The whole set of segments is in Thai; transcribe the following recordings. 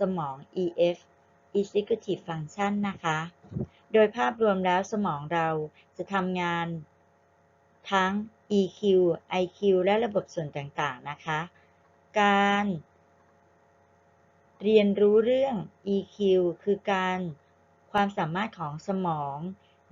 สมอง EF Executive Function นะคะ โดยภาพรวมแล้วสมองเราจะทำงานทั้ง EQ IQ และระบบส่วนต่างๆ นะคะ การเรียนรู้เรื่อง EQ คือการความสามารถของสมอง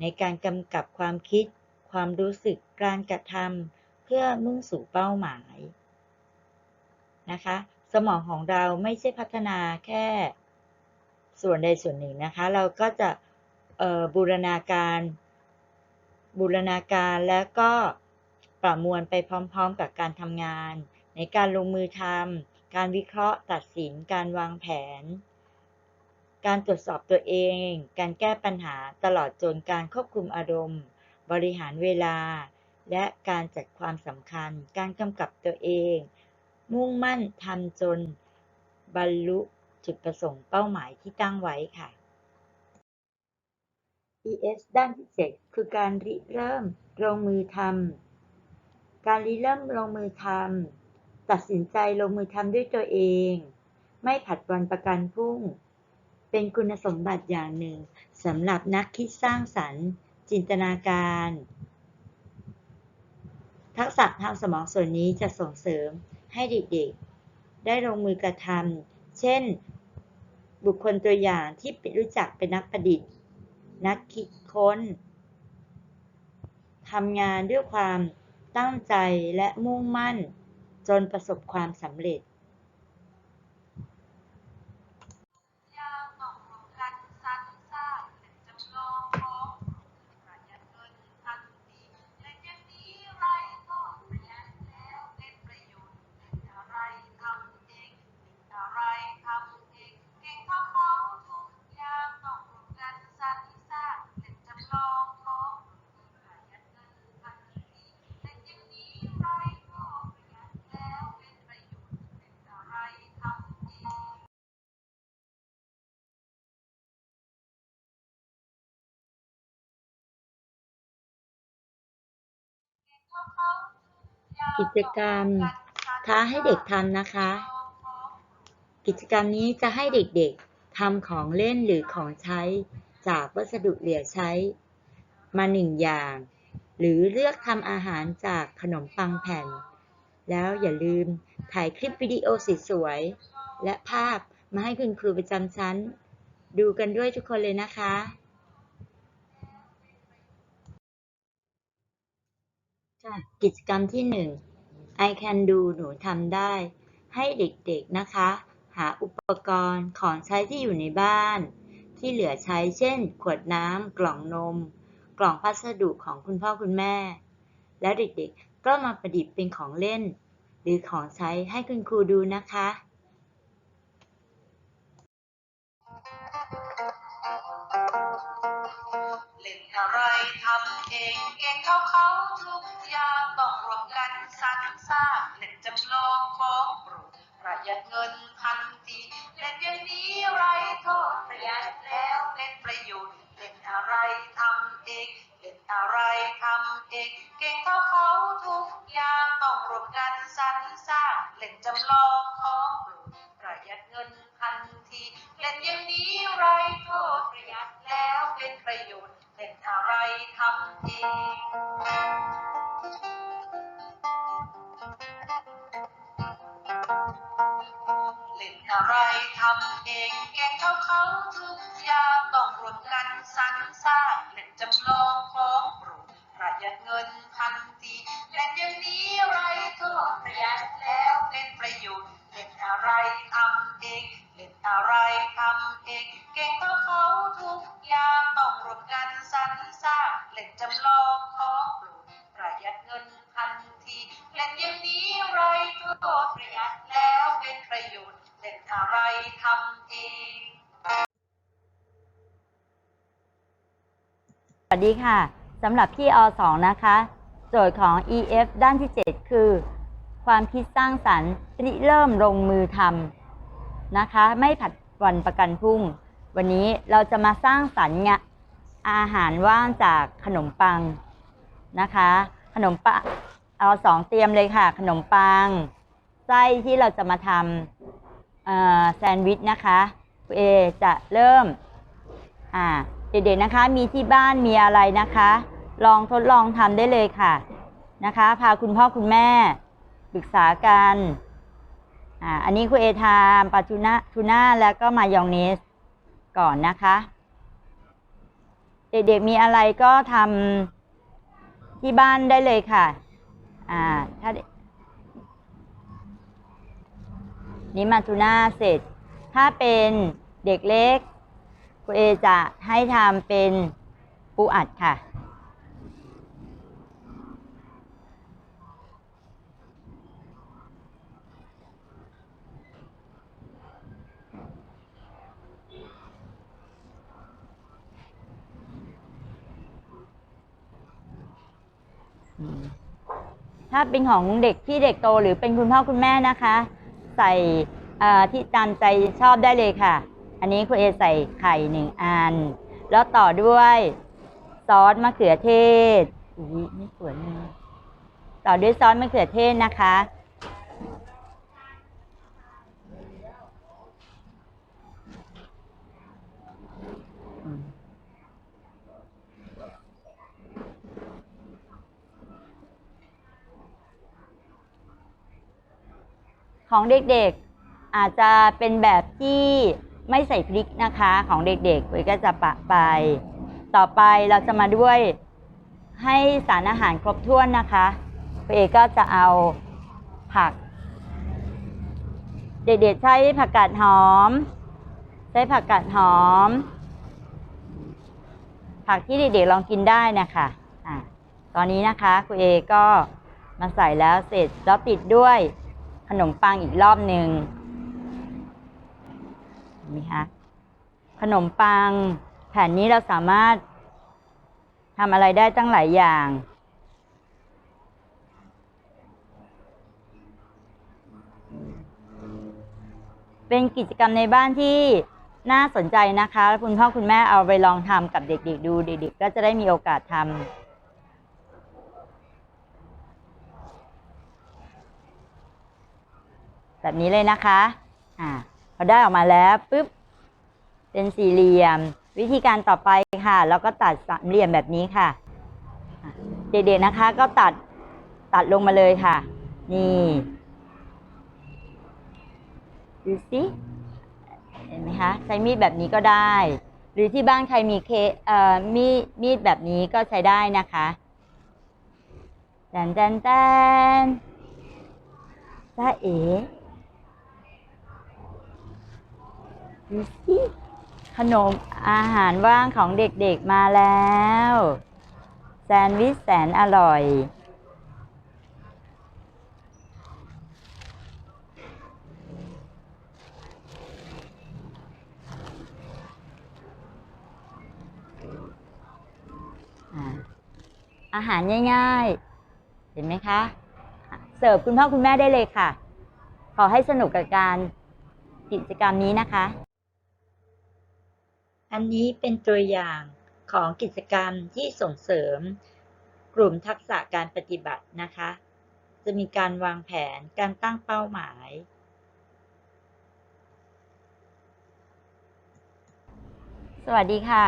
ในการกำกับความคิด ความรู้สึก การกระทำเพื่อมุ่งสู่เป้าหมายนะคะ สมองของเราไม่ใช่พัฒนาแค่ส่วนใดส่วนหนึ่งนะคะ เราก็จะบูรณาการบูรณาการแล้วก็ประมวลไปพร้อมๆกับการทำงาน ในการลงมือทำการวิเคราะห์ตัดสินการวางแผน การตรวจสอบตัวเอง การแก้ปัญหาตลอดจนการควบคุมอารมณ์ บริหารเวลา และการจัดความสำคัญ การกำกับตัวเอง มุ่งมั่นทำจนบรรลุจุดประสงค์เป้าหมายที่ตั้งไว้ค่ะ ES ด้านที่ 7 คือการริเริ่มลงมือทำการริเริ่มลงมือทำตัดสินใจลงมือทำด้วยตัวเอง ไม่ผัดวันประกันพรุ่ง เป็นคุณสมบัติอย่างหนึ่งสำหรับนักคิดสร้างสรรค์ จินตนาการ ทักษะทางสมองส่วนนี้จะส่งเสริม ให้เด็กๆ ได้ลงมือกระทำเช่น บุคคลตัวอย่างที่รู้จักเป็นนักประดิษฐ์ นักคิดค้นทำงานด้วยความตั้งใจและมุ่งมั่น จนประสบความสำเร็จ กิจกรรมท้าให้เด็กทำนะคะ กิจกรรมนี้จะให้เด็กๆทำของเล่นหรือของใช้จากวัสดุเหลือใช้ มาหนึ่งอย่าง หรือเลือกทำอาหารจากขนมปังแผ่น แล้วอย่าลืมถ่ายคลิปวิดีโอสวยๆและภาพมาให้คุณครูประจำชั้น ดูกันด้วยทุกคนเลยนะคะกิจกรรมที่หนึ่ง I can do หนูทำได้ ให้เด็กๆนะคะ หาอุปกรณ์ของใช้ที่อยู่ในบ้าน ที่เหลือใช้เช่น ขวดน้ำกล่องนม กล่องพัสดุของคุณพ่อคุณแม่ แล้วเด็กๆก็มาประดิษฐ์เป็นของเล่น หรือของใช้ให้คุณครูดูนะคะเล่นอะไรทำเองเก่งเท่าเขาทุกอย่าง เล่นอย่างนี้ไรก็ประหยัดแล้วเป็นประโยชน์เล่นอะไรทำเองเล่นอะไรทำเองแกงเขาเขาทุกอย่าง สวัสดีค่ะสำหรับพี่อ2นะคะ โจทย์ของ EF ด้านที่ 7 คือ ความคิดสร้างสรรค์ริเริ่มลงมือทำนะคะ ไม่ผัดวันประกันพรุ่ง วันนี้เราจะมาสร้างสรรค์อาหารว่างจากขนมปังนะคะ ขนมปังเอาสองเตรียมเลยค่ะ ขนมปังไส้ที่เราจะมาทำแซนด์วิชนะคะเอจะเริ่มอ่า เด็กๆนะคะมีที่บ้านมีอะไรนะคะ ลองทดลองทำได้เลยค่ะนะคะ พาคุณพ่อคุณแม่ปรึกษากันอ่าอันนี้ครูเอทำปลาทูน่าทูน่าแล้วก็มายองเนสก่อนนะคะ เด็กๆมีอะไรก็ทำที่บ้านได้เลยค่ะอ่าถ้านี่มาทูน่าเสร็จ ถ้าเป็นเด็กเล็ก ครูเอจะให้ทำเป็นปูอัดค่ะ ถ้าเป็นของเด็กที่เด็กโตหรือเป็นคุณพ่อคุณแม่นะคะ ใส่ที่ตามใจชอบได้เลยค่ะ อันนี้คุณเอใส่ไข่หนึ่งอัน แล้วต่อด้วยซอสมะเขือเทศอุ้ยไม่สวยเลยต่อด้วยซอสมะเขือเทศนะคะ ของเด็กๆอาจจะเป็นแบบที่ ไม่ใส่พริกนะคะของเด็กๆเวยก็จะปะไป ต่อไปเราจะมาด้วยให้สารอาหารครบถ้วนนะคะเวยก็จะเอาผัก เด็กๆใช้ผักกาดหอม ใช้ผักกาดหอม ผักที่เด็กๆลองกินได้นะคะอะตอนนี้นะคะคุณเอก็มาใส่แล้วเสร็จแล้วปิดด้วยขนมปังอีกรอบหนึ่ง นไหมคะขนมปัง แผ่นนี้เราสามารถทำอะไรได้ตั้งหลายอย่างเป็นกิจกรรมในบ้านที่น่าสนใจนะคะ คุณพ่อคุณแม่เอาไปลองทำกับเด็กๆดู เด็กๆก็จะได้มีโอกาสทำแบบนี้เลยนะคะ อ่า พอได้ออกมาแล้วปุ๊บเป็นสี่เหลี่ยม วิธีการต่อไปค่ะแล้วก็ตัดสามเหลี่ยมแบบนี้ค่ะอะ เด็กๆนะคะก็ตัดตัดลงมาเลยค่ะ นี่ดูสิเห็นไหมคะใช้มีดแบบนี้ก็ได้ หรือที่บ้านใครมีเคเอ่อมีดมีดแบบนี้ก็ใช้ได้นะคะแตนแตนแตนจ้าเอ๋ ดูสิ ขนมอาหารว่างของเด็กๆมาแล้ว แซนด์วิชแสนอร่อยอ่าอาหารง่ายๆ เห็นไหมคะ เสิร์ฟคุณพ่อคุณแม่ได้เลยค่ะ ขอให้สนุกกับการกิจกรรมนี้นะคะ อันนี้เป็นตัวอย่างของกิจกรรมที่ส่งเสริม กลุ่มทักษะการปฏิบัตินะคะ จะมีการวางแผนการตั้งเป้าหมาย สวัสดีค่ะ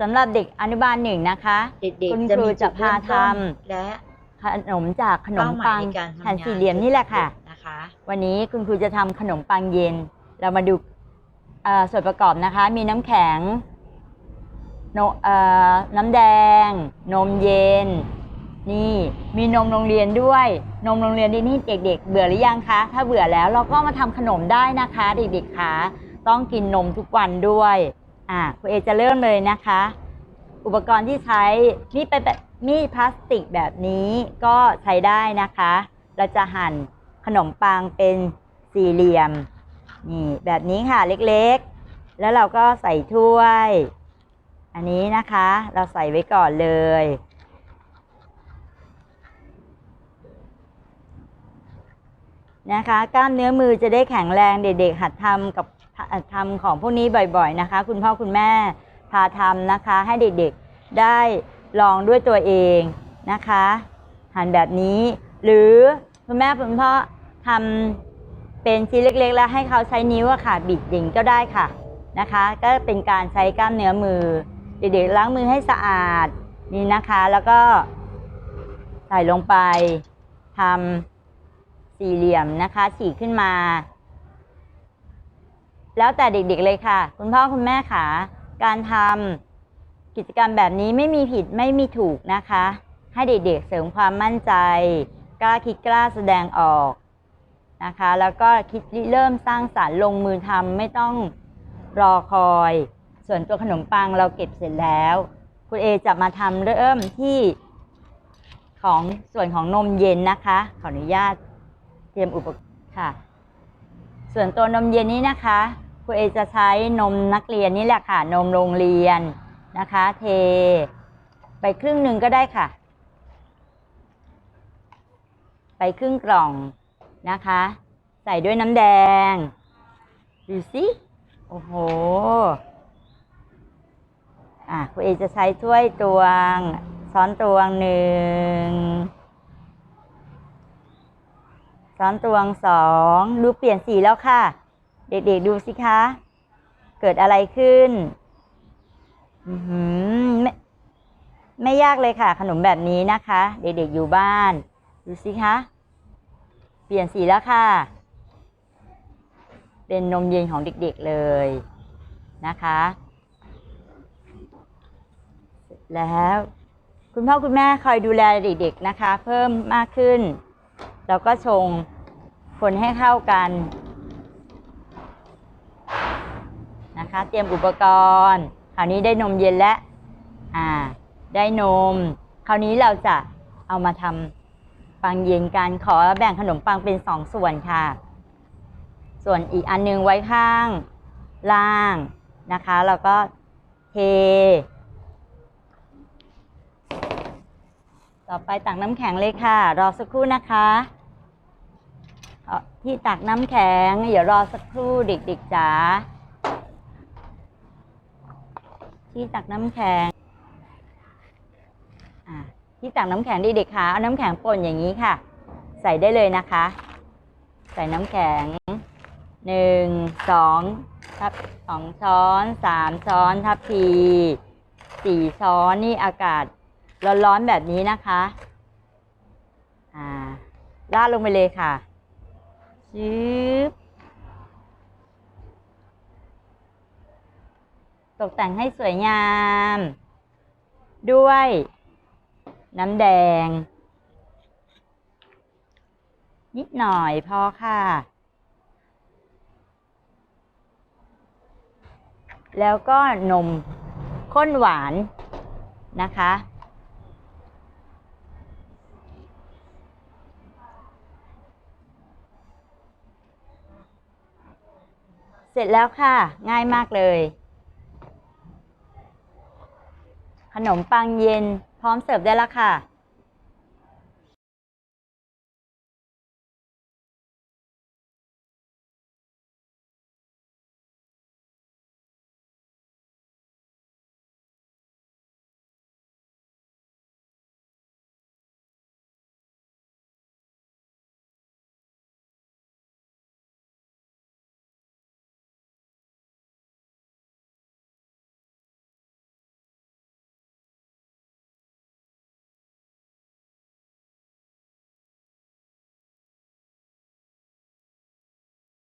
สำหรับเด็กอนุบาลหนึ่งนะคะ เด็กคุณๆจะครูมีจะจุดพาเริ่มทต้นและำขนมจากขนมเป้าหมาปัยงในการทำแผ่นงานสี่เหลี่ยมนี่แหละค่ะ นะคะ วันนี้คุณครูจะทำขนมปังเย็น เรามาดูเอ่อ ส่วนประกอบนะคะ มีน้ำแข็งนน้ำแดง นมเย็น นี่มีนมโรงเรียนด้วย นมโรงเรียนนี่นี่เด็ก ๆ เบื่อหรือยังคะ ถ้าเบื่อแล้วเราก็มาทำขนมได้นะคะ เด็กๆคะต้องกินนมทุกวันด้วยอ่าคุณเอจะเริ่มเลยนะคะ อุปกรณ์ที่ใช้มีดเป็นแบบมีดพลาสติกแบบนี้ก็ใช้ได้นะคะ เราจะหั่นขนมปังเป็นสี่เหลี่ยม นี่แบบนี้ค่ะเล็กๆ แล้วเราก็ใส่ถ้วย อันนี้นะคะ เราใส่ไว้ก่อนเลย นะคะ กล้ามเนื้อมือจะได้แข็งแรงเด็กๆหัดทำกับทำของพวกนี้บ่อยๆนะคะ คุณพ่อคุณแม่พาทำนะคะ ให้เด็กๆได้ลองด้วยตัวเองนะคะ หั่นแบบนี้ หรือคุณแม่คุณพ่อทำ เป็นชิ้นเล็กๆ แล้วให้เขาใช้นิ้วอะค่ะ บิดดิ่งก็ได้ค่ะนะคะ ก็เป็นการใช้กล้ามเนื้อมือ เด็กๆล้างมือให้สะอาดนี่นะคะ แล้วก็ใส่ลงไปทำสี่เหลี่ยมนะคะฉีกขึ้นมา แล้วแต่เด็กๆเลยค่ะ คุณพ่อคุณแม่ค่ะ การทำกิจกรรมแบบนี้ไม่มีผิดไม่มีถูกนะคะ ให้เด็กๆเสริมความมั่นใจ กล้าคิดกล้าแสดงออก นะคะ แล้วก็คิดเริ่มสร้างสารรค์ลงมือทำไม่ต้องรอคอย ส่วนตัวขนมปังเราเก็บเสร็จแล้ว คุณเอจะมาทำเริ่มที่ของส่วนของนมเย็นนะคะ ขออนุญาตเตรียมอุปกรณ์ค่ะ ส่วนตัวนมเย็นนี้นะคะคุณเอจะใช้นมนักเรียนนี่แหละค่ะ นมโรงเรียนนะคะ เท ไปครึ่งหนึ่งก็ได้ค่ะ ไปครึ่งกล่อง นะคะ ใส่ด้วยน้ำแดง ดูสิโอ้โห อะคุณเอจะใช้ถ้วยตวงช้อนตวงหนึ่งช้อนตวงสอง ดูเปลี่ยนสีแล้วค่ะ เด็กๆดูสิคะ เกิดอะไรขึ้น อือหือไม่ไม่ยากเลยค่ะ ขนมแบบนี้นะคะ เด็กๆอยู่บ้าน ดูสิคะ ปลี่ยนสีแล้วค่ะ เป็นนมเย็นของเด็กๆเลยนะคะ แล้วคุณพ่อคุณแม่คอยดูแลเด็กๆนะคะ เพิ่มมากขึ้น แล้วก็ชงคนให้เข้ากันนะคะ เตรียมอุปกรณ์คราวนี้ได้นมเย็นแล้วอ่า ได้นม คราวนี้เราจะเอามาทำ ปังเย็นกันขอแบ่งขนมปังเป็นสองส่วนค่ะ ส่วนอีกอันหนึงไว้ข้างล่างนะคะแล้วก็เท ต่อไปตักน้ำแข็งเลยค่ะ รอสักครู่นะคะที่ตักน้ำแข็งเดี๋ยวรอสักครู่เด็กๆจ๋าที่ตักน้ำแข็ง ที่ตักน้ำแข็งเด็กๆค่ะเอาน้ำแข็งป่นอย่างนี้ค่ะ ใส่ได้เลยนะคะ ใส่น้ำแข็งหนึ่งสองทับสองช้อนสามช้อนทับพีสี่ช้อนนี่อากาศร้อนๆแบบนี้นะคะอ่าราดลงไปเลยค่ะชืบตกแต่งให้สวยงาม ด้วย น้ำแดง นิดหน่อยพอค่ะ แล้วก็นมข้นหวานนะคะ เสร็จแล้วค่ะ ง่ายมากเลย ขนมปังเย็น พร้อมเสิร์ฟได้แล้วค่ะ